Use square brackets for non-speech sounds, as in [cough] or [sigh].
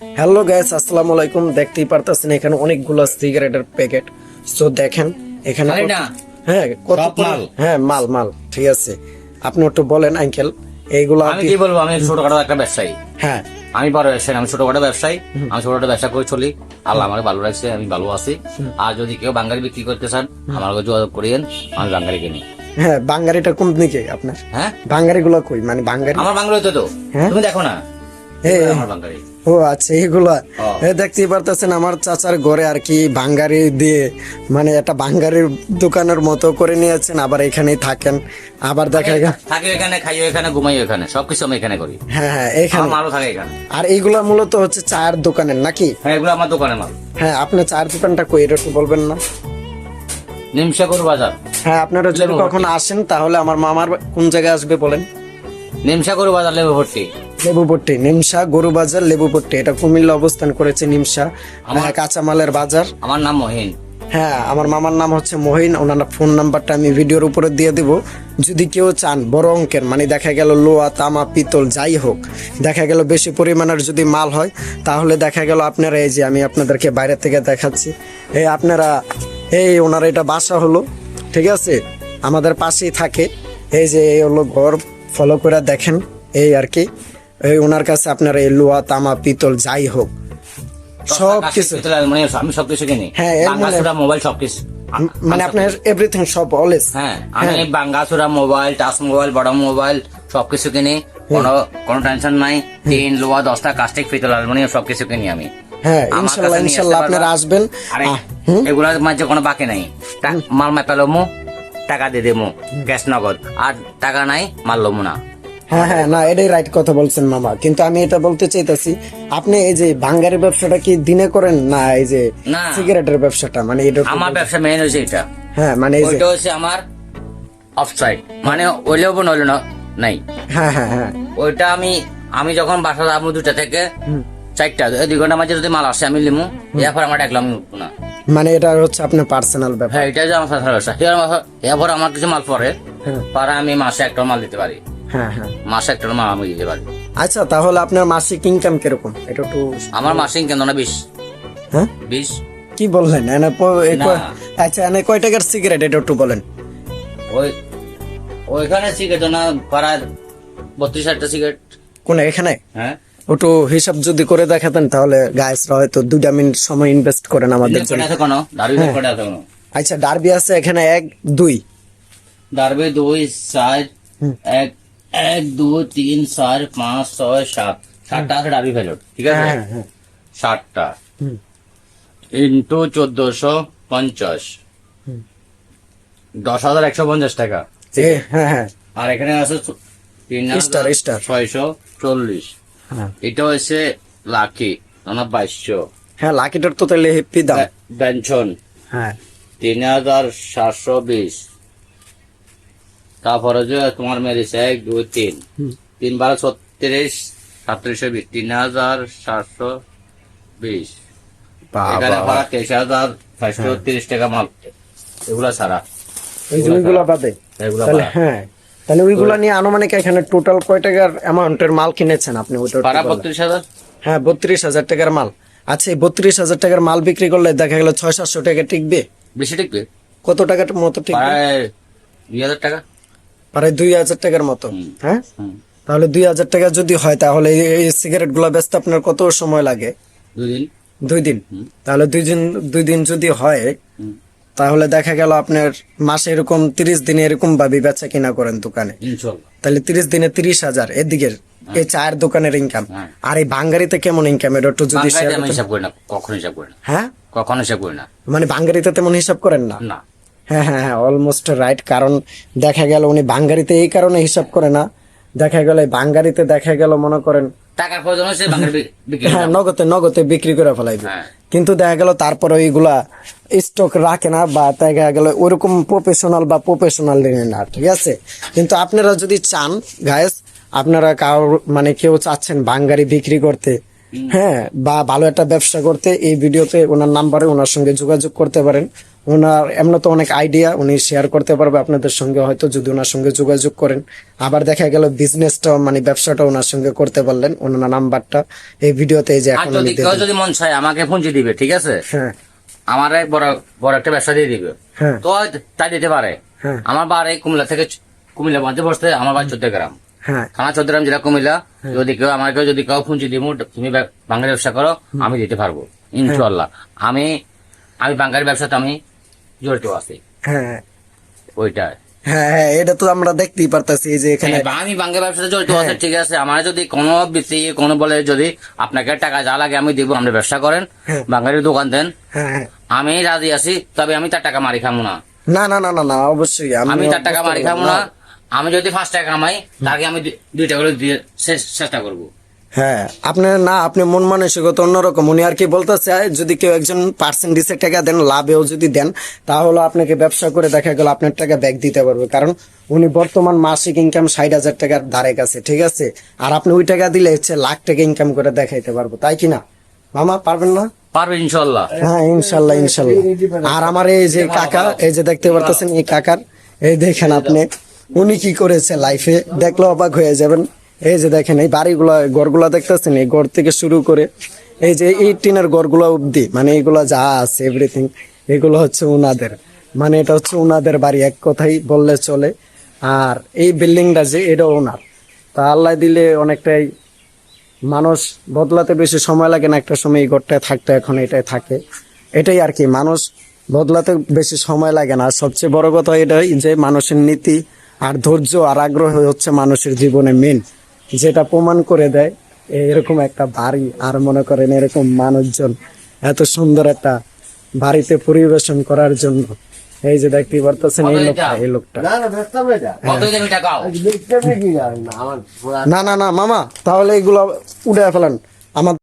Hello gas আসসালামু আলাইকুম। দেখতেই পারতেছেন এখানে অনেকগুলো সিগারেটের প্যাকেট সো দেখেন এখানে? হ্যাঁ কত মাল? হ্যাঁ মাল মাল ঠিক আছে। আপনি একটু বলেন আঙ্কেল এইগুলো আমি কি বলব? আমি ছোটখাটো একটা ব্যবসায়ী। হ্যাঁ। আমি বড় ব্যবসায়ী আমি ছোটখাটো ব্যবসায়ী। আমি ছোটখাটো ব্যবসা করে চলি। আল্লাহ আমার ভালো রাখছে আমি ভালো আছি। আর যদি কেউ বাঙালি বিক্রি করতে চান আমার কাছে যোগাযোগ করিয়েন আমি বাঙালি কিনি হ্যাঁ বাঙ্গারিটা কোন দিকে আপনার? হ্যাঁ? বাঙ্গারি গুলো কই? মানে বাঙ্গারি আমার বাঙালি তো তো। হ্যাঁ? তুমি দেখো না। আমার বাঙালি। ও আচ্ছা এইগুলা ও। এ দেখতেই পারতেছেন আমার চাচার ঘরে আর কি বাঙ্গারি দিয়ে মানে একটা বাঙ্গারির দোকানের মতো করে নিয়েছেন আবার এখানেই থাকেন। আবার দেখা থাকি এখানে খাই এখানে ঘুমাই এখানে সবকিছু আমি এখানে করি। হ্যাঁ হ্যাঁ এখানে। মালও থাকে এখানে। আর এইগুলা মূলত হচ্ছে চায়ের দোকানের নাকি? হ্যাঁ এগুলো আমার দোকানে মাল। হ্যাঁ আপনার চায়ের দোকানটা কই? এটা একটু বলবেন না। নিমসাগর বাজার। হ্যাঁ আপনারা যদি কখনো আসেন তাহলে আমার মামার কোন জায়গায় আসবে বলেন? নিমসাগর বাজার লেবু ভর্তি লেবুপট্টি নিমসা গরু বাজার লেবুপট্টি এটা কুমিল্লা অবস্থান করেছে নিমসা হ্যাঁ, কাঁচামালের বাজার। আমার নাম মহিন। হ্যাঁ আমার মামার নাম হচ্ছে মহিন ওনার ফোন নাম্বারটা আমি ভিডিওর উপরে দিয়ে দিব। যদি কেউ চান বড় অঙ্কের মানে দেখা গেল লোহা তামা পিতল যাই হোক দেখা গেল বেশি পরিমাণের যদি মাল হয় তাহলে দেখা গেল আপনারা এই যে আমি আপনাদেরকে বাইরে থেকে দেখাচ্ছি। এই আপনারা এই ওনার এটা বাসা হলো ঠিক আছে? আমাদের পাশেই থাকে। এই যে এই হলো ঘর ফলো করে দেখেন এই আর কি। এই ওনার কাছে আপনারা এই লোহা তামা পিতল যাই হোক সব কিছু। মানে আমি সবকিছু কিনি। হ্যাঁ, মানে- মোবাইল সবকিছু মানে আপনার এভরিথিং সব অলওয়েজ হ্যাঁ আমি বাঙ্গাসুরা মোবাইল টাচ মোবাইল বড় মোবাইল সবকিছু কিনি। কোনো কোনো টেনশন নাই। তিন লোয়া দশটা কাস্টিক পিতল অ্যালুমিনিয়াম সবকিছু কিনি আমি। হ্যাঁ ইনশাল্লাহ ইনশাল্লাহ আপনারা আসবেন। আহ, মাঝে কোনো বাকি নাই। মাল মাই পেল টাকা দিয়ে দেবো ক্যাশ নগদ। আর টাকা নাই মাল লমু না। হ্যাঁ হ্যাঁ না এটাই রাইট কথা বলছেন মামা। কিন্তু আমি এটা বলতে চাইতেছি আপনি এই যে ভাঙ্গারি ব্যবসাটা কি দিনে করেন না এই যে না। সিগারেটের ব্যবসাটা? মানে এটা আমার ব্যবসা মেন হয়েছে এটা। হ্যাঁ মানে এই যে ওইটা হচ্ছে আমার অফ সাইড মানে ওইলেও নইলে না নাই। হ্যাঁ হ্যাঁ হ্যাঁ। ওইটা আমি আমি যখন বাসা যাব দুটা থেকে চারটা দুই ঘণ্টা মাঝে যদি মাল আসে আমি লিমু এরপর আমার ডাকলাম আমি উঠবো না। মানে এটা হচ্ছে আপনার পার্সোনাল ব্যাপার। হ্যাঁ এটা যে আমার সাথে ব্যবসা। এরপর আমার কিছু মাল পরে হ্যাঁ। পরে আমি মাসে একটা মাল দিতে পারি। হ্যাঁ হ্যাঁ। মাসে একটা মাল আমি দিতে পারি আচ্ছা তাহলে আপনার মাসিক ইনকাম কীরকম? এটা একটু আমার মাসিক কেন না বিশ। হ্যাঁ? বিশ। কি বললেন? এনে প- এ ক- না। আচ্ছা এনে কয় টাকার সিগারেট এটা একটু বলেন। ওই ওইখানে সিগারেট না প্রায় বত্রিশ হাজারটা সিগারেট কোন? এখানে? হ্যাঁ। একটু হিসাব যদি করে দেখাতেন তাহলে গায়েসরা হয়তো দুইটা মিনিট সময় ইনভেস্ট করেন আমাদের জন্য। কটা কোনো হ্যাঁ। কটা কোনো আচ্ছা ডার্বি আছে এখানে এক দুই। দাঁড়বে দুই চার এক এক দুই তিন চার পাঁচ ছয় সাত। সাতটা আছে ডাবি ফেলোট ঠিক আছে? হ্যাঁ হ্যাঁ ষাটটা হুম। ইন্টু চোদ্দশো পঞ্চাশ। দশ হাজার একশো পঞ্চাশ টাকা। হ্যাঁ হ্যাঁ। আর এখানে আছে তিন স্টার, হাজার স্টার। ছয়শো চল্লিশ। হ্যাঁ। এটা হচ্ছে লাকি মানে বাইশশো। হ্যাঁ লাকিটার তো তাহলে হেপি দাম। পেনশন হ্যাঁ। তিন হাজার সাতশো বিশ। তারপরে যে তোমার মেরেছে এক দুই তিন। তিন বারো ছত্রিশ সাতত্রিশশো বিশ তিন হাজার সাতশো বিশ। এখানে তেইশ হাজার ছয়শো তিরিশ টাকা মাল। এগুলা ছাড়া। বাদে। এগুলা হ্যাঁ। তাহলে ওইগুলা নিয়ে আনুমানিক এখানে টোটাল কয় টাকার অ্যামাউন্টের মাল কিনেছেন আপনি ওইটা বত্রিশ হাজার। হ্যাঁ বত্রিশ হাজার টাকার মাল। আচ্ছা এই বত্রিশ হাজার টাকার মাল বিক্রি করলে দেখা গেল ছয় সাতশো টাকা টিকবে? বেশি টিকবে? কত টাকার মতো টিকবে? দুই হাজার টাকা। প্রায় দুই হাজার টাকার মতো। হ্যাঁ? তাহলে দুই হাজার টাকা যদি হয় তাহলে এই- সিগারেটগুলা বেচতে আপনার কত সময় লাগে? দুই দিন। তাহলে দুই দিন দুই দিন যদি হয় তাহলে দেখা গেল আপনার মাসে এরকম তিরিশ দিনে এরকম ভাবে বেচা কিনা করেন দোকানে। তাহলে তিরিশ দিনে তিরিশ হাজার এদিকের এই চায়ের দোকানের ইনকাম হ্যাঁ। আর এই বাঙ্গারিতে কেমন ইনকাম এটা একটু যদি। হিসাব করি না কখনো হিসাব করি না। হ্যাঁ? কখনো হিসাব করি না। মানে বাঙ্গারিতে তেমন হিসাব করেন না? না। হ্যাঁ হ্যাঁ হ্যাঁ অলমোস্ট রাইট কারণ দেখা গেল উনি বাঙ্গারিতে এই কারণে হিসাব করে না। দেখা গেল বাঙ্গারিতে দেখা গেল মনে করেন টাকার প্রয়োজন [laughs] বিক্রি হ্যাঁ নগদে নগদে বিক্রি করে ফেলাইবে। হ্যাঁ। কিন্তু দেখা গেল তারপরে ওইগুলা স্টক রাখে না বা দেখা গেল ওইরকম প্রফেশনাল বা প্রফেশনাল না ঠিক আছে? কিন্তু আপনারা যদি চান গায়েস আপনারা কারোর মানে কেউ চাচ্ছেন বাঙ্গারি বিক্রি করতে হ্যাঁ বা ভালো একটা ব্যবসা করতে এই ভিডিওতে ওনার নাম্বারে ওনার সঙ্গে যোগাযোগ করতে পারেন। ওনার এমন তো অনেক আইডিয়া উনি শেয়ার করতে পারবে আপনাদের সঙ্গে হয়তো যদি ওনার সঙ্গে যোগাযোগ করেন। আবার দেখা গেল বিজনেসটা মানে ব্যবসাটা ওনার সঙ্গে করতে পারলেন ওনার নাম্বারটা। এই ভিডিওতে এই যে এখন আমি দিয়ে যদি মন চায় আমাকে পুঁজি দিবে ঠিক আছে? হ্যাঁ। আমার এক বড় বড় একটা ব্যবসা দিয়ে দিবে। হ্যাঁ। তো তাই দিতে পারে। হ্যাঁ। আমার বাড়ি কুমিল্লা থেকে কুমিল্লা বাঁধতে বসতে আমার বাড়ি চোদ্দ গ্রাম। হ্যাঁ। থানা চোদ্দ গ্রাম জেলা কুমিল্লা যদি কেউ আমাকে যদি কেউ পুঁজি দিব তুমি বাঙালি ব্যবসা করো আমি দিতে পারব ইনশাল্লাহ আমি আমি বাঙালি ব্যবসাতে আমি জড়িত আছি। হ্যাঁ। ওইটা। হ্যাঁ হ্যাঁ এটা তো আমরা দেখতেই পারতাছি যে এখানে হ্যাঁ, আমি ব্যবসাতে জড়িত হ্যাঁ। আছে ঠিক আছে। আমার যদি কোনো ব্যক্তি কোনো বলে যদি আপনাকে টাকা যা লাগে আমি দিব আপনি ব্যবসা করেন হ্যাঁ। বাঙালির দোকান দেন। হ্যাঁ হ্যাঁ। আমি রাজি আছি তবে আমি তার টাকা মারি খামো না। না না না না অবশ্যই আমি তার টাকা মারি খাব না। আমি যদি পাঁচ টাকা কামাই তাকে আমি দুই- টাকা করে দিয়ে চেষ্টা করব। হ্যাঁ আপনার না আপনি মন মানসিকতা অন্যরকম। উনি আর কি বলতে চায় যদি কেউ একজন পার্সেন্টেজের টাকা দেন লাভেও যদি দেন তাহলে আপনাকে ব্যবসা করে দেখা গেল আপনার টাকা ব্যাক দিতে পারবে। কারণ উনি বর্তমান মাসিক ইনকাম ষাট হাজার টাকার ধারে কাছে ঠিক আছে? আর আপনি ওই টাকা দিলে হচ্ছে লাখ টাকা ইনকাম করে দেখাইতে পারব তাই কি না? মামা পারবেন না? পারবে ইনশাল্লাহ। হ্যাঁ ইনশাল্লাহ ইনশাল্লাহ। আর আমার এই যে কাকা এই যে দেখতে পারতেছেন এই কাকার এই দেখেন আপনি। উনি কি করেছে লাইফে দেখলে অবাক হয়ে যাবেন। এই যে দেখেন, এই বাড়িগুলা, ঘরগুলা দেখতেছেন? এই ঘর থেকে শুরু করে এই যে এই টিনের ঘরগুলো অব্দি মানে এগুলা যা আছে এভরিথিং এগুলো হচ্ছে উনাদের। মানে এটা হচ্ছে উনাদের বাড়ি, এক কথাই বললে চলে। আর এই বিল্ডিংটা যে, এটা ওনার। তা আল্লাহ দিলে অনেকটাই মানুষ বদলাতে বেশি সময় লাগে না, একটা সময় এই ঘরটায় থাকতে, এখন এটাই থাকে। এটাই আর কি, মানুষ বদলাতে বেশি সময় লাগে না। সবচেয়ে বড় কথা এটাই যে, মানুষের নীতি আর ধৈর্য আর আগ্রহ হচ্ছে মানুষের জীবনে মেন যেটা প্রমাণ করে দেয় এরকম একটা বাড়ি আর মনে করেন এরকম মানুষজন এত সুন্দর একটা বাড়িতে পরিবেশন করার জন্য। এই যে দেখতে পারতেছেন এই লোকটা এই লোকটা। টাকাও না না না মামা তাহলে এগুলো উড়ে ফেলেন। আমার